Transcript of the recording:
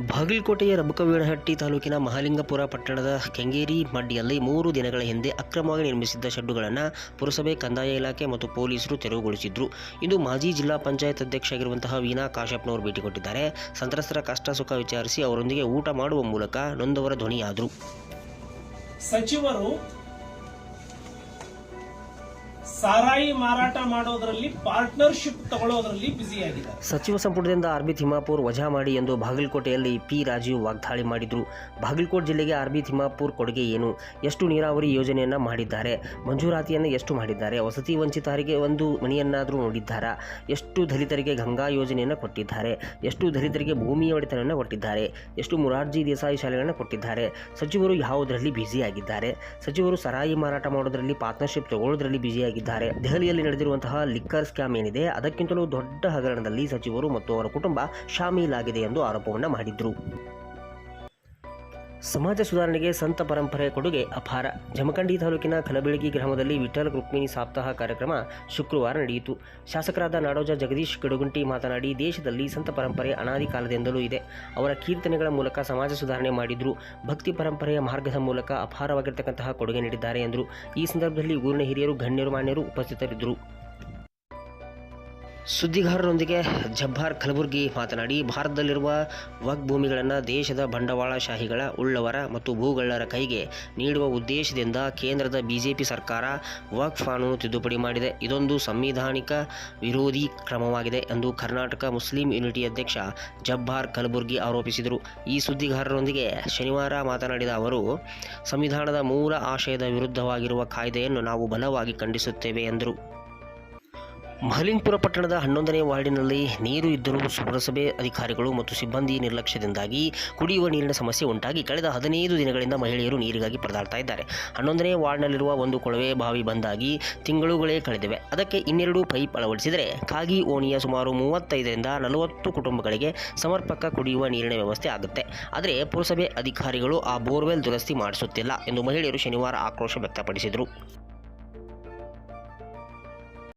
ಬಾಗಲಕೋಟೆಯ ರಬಕವೀಣಹಟ್ಟಿ ತಾಲೂಕಿನ ಮಹಾಲಿಂಗಪುರ ಪಟ್ಟಣದ ಕೆಂಗೇರಿ ಮಡ್ಡಿಯಲ್ಲಿ ಮೂರು ದಿನಗಳ ಹಿಂದೆ ಅಕ್ರಮವಾಗಿ ನಿರ್ಮಿಸಿದ್ದ ಶೆಡ್ಡುಗಳನ್ನು ಪುರಸಭೆ ಕಂದಾಯ ಇಲಾಖೆ ಮತ್ತು ಪೊಲೀಸರು ತೆರವುಗೊಳಿಸಿದ್ರು. ಇಂದು ಮಾಜಿ ಜಿಲ್ಲಾ ಪಂಚಾಯತ್ ಅಧ್ಯಕ್ಷ ವೀನಾ ಕಾಶ್ಯಪ್ನವರು ಭೇಟಿ ಕೊಟ್ಟಿದ್ದಾರೆ. ಸಂತ್ರಸ್ತರ ಕಷ್ಟ ಸುಖ ವಿಚಾರಿಸಿ ಅವರೊಂದಿಗೆ ಊಟ ಮಾಡುವ ಮೂಲಕ ನೊಂದವರ ಧ್ವನಿಯಾದರು. ಸಚಿವರು ಸಾರಾಯಿ ಮಾರಾಟ ಮಾಡೋದ್ರಲ್ಲಿ ಪಾರ್ಟ್ನರ್ಶಿಪ್ ತಗೊಳ್ಳೋದ್ರಲ್ಲಿ ಬ್ಯುಸಿ ಆಗಿದ್ದಾರೆ. ಸಚಿವ ಸಂಪುಟದಿಂದ ಆರ್ಬಿ ತಿಮ್ಮಾಪುರ್ ವಜಾ ಮಾಡಿ ಎಂದು ಬಾಗಲಕೋಟೆಯಲ್ಲಿ ಪಿ ರಾಜೀವ್ ವಾಗ್ದಾಳಿ ಮಾಡಿದರು. ಬಾಗಲಕೋಟೆ ಜಿಲ್ಲೆಗೆ ಆರ್ಬಿ ತಿಮ್ಮಾಪುರ್ ಕೊಡುಗೆ ಏನು? ಎಷ್ಟು ನೀರಾವರಿ ಯೋಜನೆಯನ್ನು ಮಾಡಿದ್ದಾರೆ? ಮಂಜೂರಾತಿಯನ್ನು ಎಷ್ಟು ಮಾಡಿದ್ದಾರೆ? ವಸತಿ ವಂಚಿತರಿಗೆ ಒಂದು ಮನೆಯನ್ನಾದರೂ ನೋಡಿದ್ದಾರಾ? ಎಷ್ಟು ದಲಿತರಿಗೆ ಗಂಗಾ ಯೋಜನೆಯನ್ನು ಕೊಟ್ಟಿದ್ದಾರೆ? ಎಷ್ಟು ದಲಿತರಿಗೆ ಭೂಮಿ ಒಡೆತನವನ್ನು ಕೊಟ್ಟಿದ್ದಾರೆ? ಎಷ್ಟು ಮುರಾರ್ಜಿ ದೇಸಾಯಿ ಶಾಲೆಗಳನ್ನು ಕೊಟ್ಟಿದ್ದಾರೆ? ಸಚಿವರು ಯಾವುದರಲ್ಲಿ ಬ್ಯುಸಿಯಾಗಿದ್ದಾರೆ ಸಚಿವರು ಸರಾಯಿ ಮಾರಾಟ ಮಾಡೋದರಲ್ಲಿ ಪಾರ್ಟ್ನರ್ಶಿಪ್ ತಗೊಳ್ಳೋದ್ರಲ್ಲಿ ಬ್ಯುಸಿಯಾಗಿದ್ದಾರೆ ದೆಹಲಿಯಲ್ಲಿ ನಡೆದಿರುವಂತಹ ಲಿಕ್ಕರ್ ಸ್ಕ್ಯಾಮ್ ಏನಿದೆ, ಅದಕ್ಕಿಂತಲೂ ದೊಡ್ಡ ಹಗರಣದಲ್ಲಿ ಸಚಿವರು ಮತ್ತು ಅವರ ಕುಟುಂಬ ಶಾಮೀಲಾಗಿದೆ ಎಂದು ಆರೋಪವನ್ನು ಮಾಡಿದ್ರು. ಸಮಾಜ ಸುಧಾರಣೆಗೆ ಸಂತ ಪರಂಪರೆಯ ಕೊಡುಗೆ ಅಪಾರ. ಜಮಖಂಡಿ ತಾಲೂಕಿನ ಕಲಬೆಳಗಿ ಗ್ರಾಮದಲ್ಲಿ ವಿಠ್ಠಲ ರುಕ್ಮಿಣಿ ಸಪ್ತಾಹ ಕಾರ್ಯಕ್ರಮ ಶುಕ್ರವಾರ ನಡೆಯಿತು. ಶಾಸಕರಾದ ನಾಡೋಜ ಜಗದೀಶ್ ಕಡುಗುಂಟಿ ಮಾತನಾಡಿ, ದೇಶದಲ್ಲಿ ಸಂತ ಪರಂಪರೆ ಅನಾದಿ ಕಾಲದಿಂದಲೂ ಇದೆ. ಅವರ ಕೀರ್ತನೆಗಳ ಮೂಲಕ ಸಮಾಜ ಸುಧಾರಣೆ ಮಾಡಿದ್ರು. ಭಕ್ತಿ ಪರಂಪರೆಯ ಮಾರ್ಗದ ಮೂಲಕ ಅಪಾರವಾಗಿರ್ತಕ್ಕಂತಹ ಕೊಡುಗೆ ನೀಡಿದ್ದಾರೆ ಎಂದರು. ಈ ಸಂದರ್ಭದಲ್ಲಿ ಊರಿನ ಹಿರಿಯರು, ಗಣ್ಯರು, ಮಾನ್ಯರು ಉಪಸ್ಥಿತರಿದ್ದರು. ಸುದ್ದಿಗಾರರೊಂದಿಗೆ ಜಬ್ಬಾರ್ ಕಲಬುರ್ಗಿ ಮಾತನಾಡಿ, ಭಾರತದಲ್ಲಿರುವ ವಕ್ ಭೂಮಿಗಳನ್ನು ದೇಶದ ಬಂಡವಾಳಶಾಹಿಗಳ ಉಳ್ಳವರ ಮತ್ತು ಭೂಗಳ್ಳರ ಕೈಗೆ ನೀಡುವ ಉದ್ದೇಶದಿಂದ ಕೇಂದ್ರದ ಬಿಜೆಪಿ ಸರ್ಕಾರ ವಕ್ಫ್ ಕಾನೂನು ತಿದ್ದುಪಡಿ ಮಾಡಿದೆ. ಇದೊಂದು ಸಂವಿಧಾನಿಕ ವಿರೋಧಿ ಕ್ರಮವಾಗಿದೆ ಎಂದು ಕರ್ನಾಟಕ ಮುಸ್ಲಿಂ ಯೂನಿಟಿ ಅಧ್ಯಕ್ಷ ಜಬ್ಬಾರ್ ಕಲಬುರ್ಗಿ ಆರೋಪಿಸಿದರು. ಈ ಸುದ್ದಿಗಾರರೊಂದಿಗೆ ಶನಿವಾರ ಮಾತನಾಡಿದ ಅವರು, ಸಂವಿಧಾನದ ಮೂಲ ಆಶಯದ ವಿರುದ್ಧವಾಗಿರುವ ಕಾಯ್ದೆಯನ್ನು ನಾವು ಬಲವಾಗಿ ಖಂಡಿಸುತ್ತೇವೆ ಎಂದರು. ಮಹಲಿಂಗ್ಪುರ ಪಟ್ಟಣದ ಹನ್ನೊಂದನೇ ವಾರ್ಡಿನಲ್ಲಿ ನೀರು ಇದ್ದರೂ ಪುರಸಭೆ ಅಧಿಕಾರಿಗಳು ಮತ್ತು ಸಿಬ್ಬಂದಿ ನಿರ್ಲಕ್ಷ್ಯದಿಂದಾಗಿ ಕುಡಿಯುವ ನೀರಿನ ಸಮಸ್ಯೆ ಉಂಟಾಗಿ ಕಳೆದ ಹದಿನೈದು ದಿನಗಳಿಂದ ಮಹಿಳೆಯರು ನೀರಿಗಾಗಿ ಪರದಾಡ್ತಾ ಇದ್ದಾರೆ. ಹನ್ನೊಂದನೇ ವಾರ್ಡ್ನಲ್ಲಿರುವ ಒಂದು ಕೊಳವೆ ಬಾವಿ ಬಂದಾಗಿ ತಿಂಗಳುಗಳೇ ಕಳೆದಿವೆ. ಅದಕ್ಕೆ ಇನ್ನೆರಡು ಪೈಪ್ ಅಳವಡಿಸಿದರೆ ಕಾಗಿ ಓಣಿಯ ಸುಮಾರು ಮೂವತ್ತೈದರಿಂದ ನಲವತ್ತು ಕುಟುಂಬಗಳಿಗೆ ಸಮರ್ಪಕ ಕುಡಿಯುವ ನೀರಿನ ವ್ಯವಸ್ಥೆ ಆಗುತ್ತೆ. ಆದರೆ ಪುರಸಭೆ ಅಧಿಕಾರಿಗಳು ಆ ಬೋರ್ವೆಲ್ ದುರಸ್ತಿ ಮಾಡಿಸುತ್ತಿಲ್ಲ ಎಂದು ಮಹಿಳೆಯರು ಶನಿವಾರ ಆಕ್ರೋಶ ವ್ಯಕ್ತಪಡಿಸಿದರು.